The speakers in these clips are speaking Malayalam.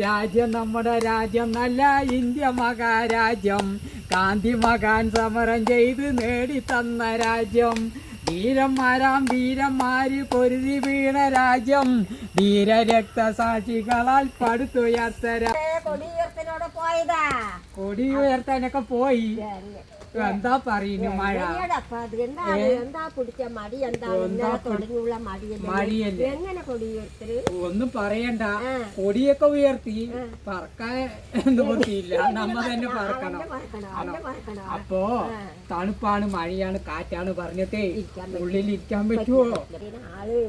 രാജ്യം നമ്മുടെ രാജ്യം നല്ല ഇന്ത്യ മഹാരാജ്യം. ഗാന്ധി മകാൻ സമരം ചെയ്ത് നേടിത്തന്ന തന്ന രാജ്യം. വീരന്മാരാം വീരന്മാര് പൊരുതി വീണ രാജ്യം. ധീര രക്തസാക്ഷികളാൽ പടുത്തുയർത്ത രാ- കൊടിയുയർത്തിനോട് പോയതാ. കൊടി ഉയർത്താനൊക്കെ പോയി എന്താ പറയുന്നു മഴ. അത്? എന്താ മടി എന്താ തുടങ്ങിയുള്ള മടിയല്ലേ? എങ്ങനെ കൊടിയുയർത്തൽ ഒന്നും പറയണ്ട. കൊടിയൊക്കെ ഉയർത്തി പറക്കാൻ നിവൃത്തിയില്ല നമ്മ തന്നെ പറക്കണം. അപ്പോ തണുപ്പാണ് മഴയാണ് കാറ്റാണ് പറഞ്ഞിട്ടേ ഉള്ളിൽ ഇരിക്കാൻ പറ്റുമോ?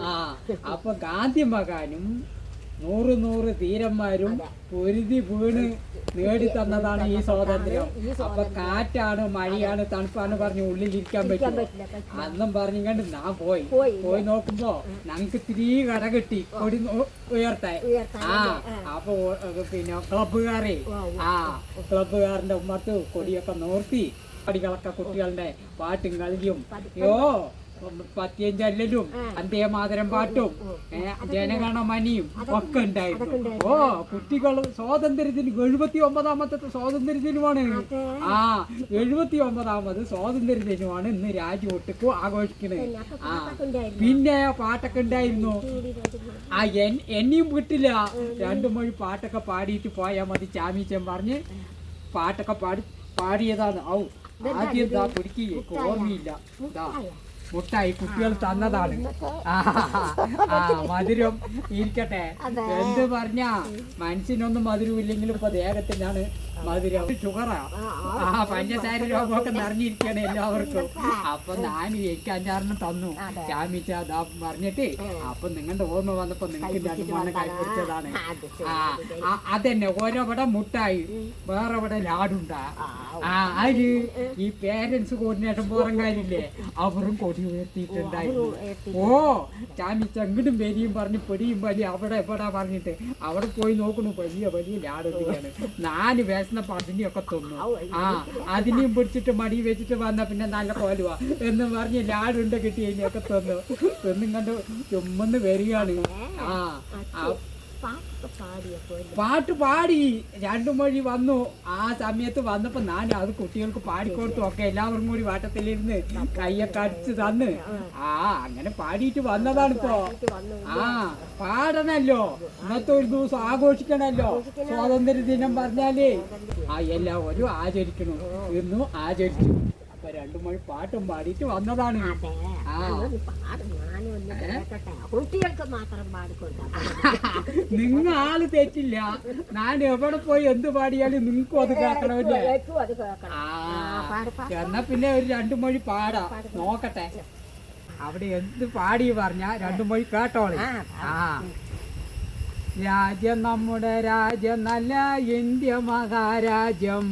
ആ അപ്പൊ ഗാന്ധി മകാനും നൂറ് നൂറ് തീരന്മാരും പൊരുതി വീണ് നേടി തന്നതാണ് ഈ സ്വാതന്ത്ര്യം. അപ്പൊ കാറ്റാണ് മഴയാണ് തണുപ്പാണ് പറഞ്ഞ് ഉള്ളിൽ ഇരിക്കാൻ പറ്റുമോ? പറ്റില്ല പറ്റില്ല. അന്നും പറഞ്ഞുകൊണ്ട് ഞാൻ പോയി. പോയി. നോക്കുമ്പോ ഞങ്ങക്ക് ഇത്തിരി കട കിട്ടി. കൊടി ഉയർത്താൻ. ആ. അപ്പൊ പിന്നെ ക്ലബ്ബുകാരെ. ആ ക്ലബ്ബുകാരന്റെ ഉമ്മത്ത് കൊടിയൊക്കെ നോർത്തി. പടികളൊക്കെ കുട്ടികളുടെ പാട്ടും കളിയും. യോ പത്തിയഞ്ചല്ലും അന്തേമാതരം പാട്ടും ജനഗണമനിയും ഒക്കെ ഉണ്ടായിരുന്നു ഓ കുട്ടികൾ സ്വാതന്ത്ര്യത്തിന് എഴുപത്തി ഒമ്പതാമത്തെ സ്വാതന്ത്ര്യ ദിനമാണ് ആ എഴുപത്തി ഒമ്പതാമത് സ്വാതന്ത്ര്യ ദിനമാണ് ഇന്ന് രാജ്യമൊട്ടുക്കും ആഘോഷിക്കുന്നത് ആ പിന്നെ പാട്ടൊക്കെ ഉണ്ടായിരുന്നു ആ എന്നെയും വിട്ടില്ല രണ്ടു മൊഴി പാട്ടൊക്കെ പാടിയിട്ട് പോയാൽ മതി ചാമീച്ചൻ പറഞ്ഞ് പാട്ടൊക്കെ പാടി പാടിയതാണ് ഔ ആദ്യം എന്താ പിടിക്കുക ഓർമ്മയില്ല ഇതാ മുട്ടായി കുട്ടികൾ തന്നതാണ്. ആ മധുരം ഇരിക്കട്ടെ. എന്ത് പറഞ്ഞ മനുഷ്യനൊന്നും മധുരം ഇല്ലെങ്കിലും ഇപ്പൊ ദേഹത്തിനാണ് മധുരം. ഷുഗറാ ആ. പഞ്ചസാര രോഗമൊക്കെ നിറഞ്ഞിരിക്കുകയാണ് എല്ലാവർക്കും. അപ്പൊ ഞാൻ എനിക്ക് അഞ്ചാറിന് തന്നു. ചാമിച്ച അതാ പറഞ്ഞിട്ട് അപ്പൊ നിങ്ങളുടെ ഓർമ്മ വന്നപ്പോ നിങ്ങൾക്ക് രണ്ട് മണ്ണ് കൈപ്പിടിച്ചതാണ് ആ അതന്നെ. ഓരോ ഇവിടെ മുട്ടായി വേറെ ഇവിടെ ലാഡുണ്ടാ. ആ അതിൽ ഈ പേരൻസ് കോർഡിനേഷൻ പോറങ്കാരില്ലേ അവരും കൊടി ഉയർത്തിയിട്ടുണ്ടായിരുന്നു ഓ ചാമിച്ച അങ്ങോട്ടും വരിയും പറഞ്ഞ് പൊടിയും വലിയ അവിടെ എവിടെ പറഞ്ഞിട്ട് അവിടെ പോയി നോക്കണു. വലിയ വലിയ ലാഡൊക്കെയാണ് നാല് വേഷന പതിനെയൊക്കെ തിന്നു. ആ അതിനെയും പിടിച്ചിട്ട് മടി വെച്ചിട്ട് വന്ന പിന്നെ നല്ല കോലുവാ. എന്ന് പറഞ്ഞ് ലാടുണ്ട് കിട്ടി അതിനെയൊക്കെ തിന്നു. തിന്നും കണ്ട് ചുമന്ന് വരികയാണ്. ആ പാട്ട് പാടി. രണ്ടു മൊഴി വന്നു. ആ സമയത്ത് വന്നപ്പോ ഞാൻ അത് കുട്ടികൾക്ക് പാടിക്കൊടുത്തു ഒക്കെ എല്ലാവരും കൂടി വാട്ടത്തിലിരുന്ന് കയ്യൊക്കെ അടിച്ച് തന്ന്. ആ അങ്ങനെ പാടിയിട്ട് വന്നതാണ് ഇപ്പോ ആ പാടണല്ലോ. ഇന്നത്തെ ഒരു ദിവസം ആഘോഷിക്കണല്ലോ. സ്വാതന്ത്ര്യ ദിനം പറഞ്ഞാലേ. ആ എല്ലാവരും ആചരിക്കണം. ഇന്നും ആചരിച്ചു. അപ്പൊ രണ്ടു മണി പാട്ടും പാടിയിട്ട് വന്നതാണ്. കുട്ടികൾക്ക് മാത്രം പാടിക്കൊടുക്കാം. നിങ്ങൾ ആൾ തെറ്റില്ല. ഞാൻ എവിടെ പോയി എന്ത് പാടിയാലും നിങ്ങൾക്കും അത് കേൾക്കണമല്ലേ? എന്നാ പിന്നെ ഒരു രണ്ടു മണി പാടാ. നോക്കട്ടെ. അവിടെ എന്ത് പാടി പറഞ്ഞ രണ്ടു മൊഴി കേട്ടോളെ. ആ രാജ്യം നമ്മുടെ രാജ്യം നല്ല ഇന്ത്യ മഹാരാജ്യം.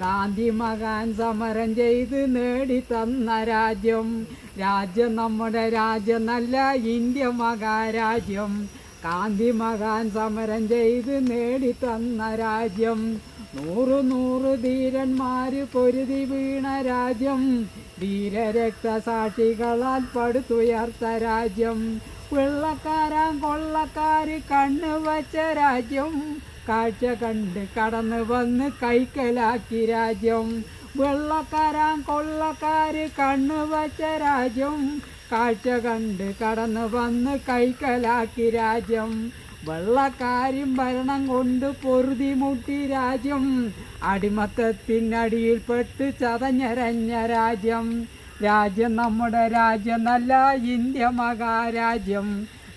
ഗാന്ധി മകാൻ സമരം ചെയ്ത് നേടിത്തന്ന തന്ന രാജ്യം. രാജ്യം നമ്മുടെ രാജ്യം നല്ല ഇന്ത്യ മഹാരാജ്യം. ഗാന്ധി മകാൻ സമരം ചെയ്ത് നേടിത്തന്ന തന്ന രാജ്യം. നൂറ് നൂറ് ധീരന്മാർ പൊരുതി വീണ രാജ്യം. ധീരരക്തസാക്ഷികളാൽ പടുത്തുയർത്ത രാജ്യം. വെള്ളക്കാരാൻ കൊള്ളക്കാർ കണ്ണു വച്ച രാജ്യം. കാഴ്ച കണ്ട് കടന്നു വന്ന് കൈക്കലാക്കി രാജ്യം. വെള്ളക്കാരാൻ കൊള്ളക്കാര് കണ്ണു വച്ച രാജ്യം. കാഴ്ച കണ്ട് കടന്നു വന്ന് കൈക്കലാക്കി രാജ്യം. വെള്ളക്കാരും ഭരണം കൊണ്ട് പൊറുതി മുട്ടി രാജ്യം. അടിമത്തത്തിനടിയിൽപ്പെട്ട് ചതഞ്ഞരഞ്ഞ രാജ്യം. രാജ്യം നമ്മുടെ രാജ്യം നല്ല ഇന്ത്യ മഹാരാജ്യം.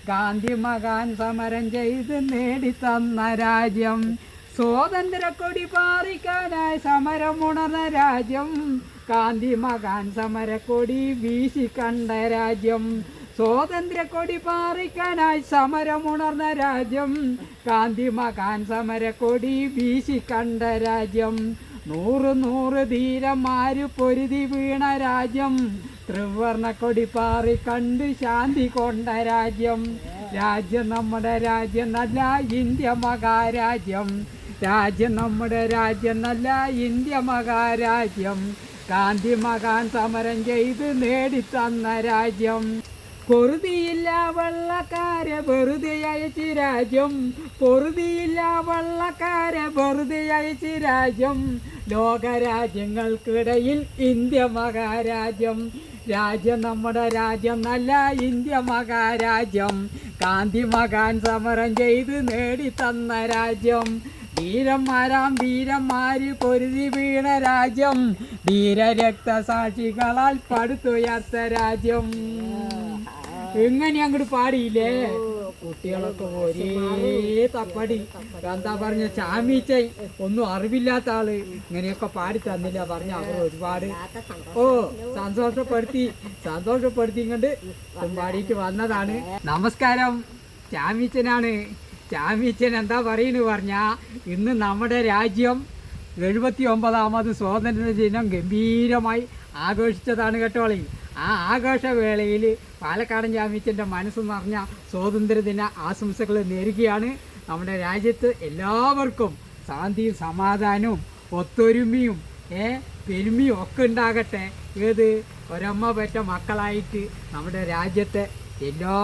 ഗാന്ധി മകാൻ സമരം ചെയ്ത് നേടിത്തന്ന രാജ്യം. സ്വാതന്ത്ര്യക്കൊടി പാറിക്കാനായി സമരമുണർന്ന രാജ്യം. ഗാന്ധി മകാൻ സമരക്കൊടി വീശി കണ്ട രാജ്യം. സ്വാതന്ത്ര്യക്കൊടി പാറിക്കാനായി സമരമുണർന്ന രാജ്യം. ഗാന്ധി മകാൻ സമരക്കൊടി വീശി കണ്ട രാജ്യം. നൂറ് നൂറ് ധീരന്മാര് പൊരുതി വീണ രാജ്യം. ത്രിവർണ കൊടി പാറി കണ്ട് ശാന്തി കൊണ്ട രാജ്യം. രാജ്യം നമ്മുടെ രാജ്യം നല്ല ഇന്ത്യ മഹാരാജ്യം. രാജ്യം നമ്മുടെ രാജ്യം നല്ല ഇന്ത്യ മഹാരാജ്യം. ഗാന്ധി മകാൻ സമരം ചെയ്ത് നേടിത്തന്ന രാജ്യം. പൊറുതിയില്ല വള്ളക്കാരെ വെറുതെ അയച്ച് രാജ്യം. പൊറുതിയില്ല വള്ളക്കാരെ വെറുതെ അയച്ച് രാജ്യം. ലോകരാജ്യങ്ങൾക്കിടയിൽ ഇന്ത്യ മഹാരാജ്യം. രാജ്യം നമ്മുടെ രാജ്യം നല്ല ഇന്ത്യ മഹാരാജ്യം. ഗാന്ധി മകാൻ സമരം ചെയ്ത് നേടി തന്ന രാജ്യം. വീരന്മാരാം വീരന്മാര് പൊരുതി വീണ രാജ്യം. ധീരരക്തസാക്ഷികളാൽ പടുത്തുയർത്ത രാജ്യം. എങ്ങനെ അങ്ങോട്ട് പാടിയില്ലേ? കുട്ടികളൊക്കെ ഒരേ തപ്പടി. എന്താ പറഞ്ഞ ചാമീച്ച? ഒന്നും അറിവില്ലാത്ത ആൾ. ഇങ്ങനെയൊക്കെ പാടി തന്നില്ല പറഞ്ഞ അവർ ഒരുപാട്. ഓ സന്തോഷപ്പെടുത്തി. സന്തോഷപ്പെടുത്തി ഇങ്ങോട്ട് പാടിയിട്ട് വന്നതാണ്. നമസ്കാരം. ചാമീച്ചനാണ്. ചാമീച്ചൻ എന്താ പറയുന്നു പറഞ്ഞാൽ ഇന്ന് നമ്മുടെ രാജ്യം എഴുപത്തി ഒമ്പതാമത് സ്വാതന്ത്ര്യ ദിനം ഗംഭീരമായി ആഘോഷിച്ചതാണ് കേട്ടോളി ആ ആഘോഷവേളയിൽ പാലക്കാടൻ ജാമ്യത്തിന്റെ മനസ്സ് നിറഞ്ഞ സ്വാതന്ത്ര്യദിന ആശംസകൾ നേരുകയാണ്. നമ്മുടെ രാജ്യത്ത് എല്ലാവർക്കും ശാന്തിയും സമാധാനവും ഒത്തൊരുമയും ഏ പെരുമയും ഒക്കെ ഉണ്ടാകട്ടെ. ഏത്? ഒരമ്മ പറ്റ മക്കളായിട്ട് നമ്മുടെ രാജ്യത്തെ എല്ലാ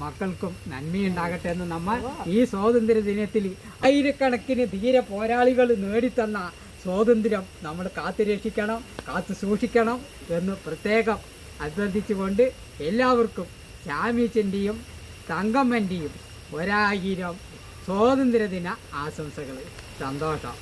മക്കൾക്കും നന്മയുണ്ടാകട്ടെ എന്ന് നമ്മൾ ഈ സ്വാതന്ത്ര്യ ദിനത്തിൽ ആയിരക്കണക്കിന് ധീര പോരാളികൾ നേടിത്തന്ന സ്വാതന്ത്ര്യം നമ്മൾ കാത്തുരക്ഷിക്കണം കാത്തു സൂക്ഷിക്കണം എന്ന് പ്രത്യേകം അഭ്യർത്ഥിച്ചുകൊണ്ട് എല്ലാവർക്കും ചാമീച്ചന്റെയും തങ്കമ്മന്റെയും ഒരായിരം സ്വാതന്ത്ര്യദിന ആശംസകൾ സന്തോഷം.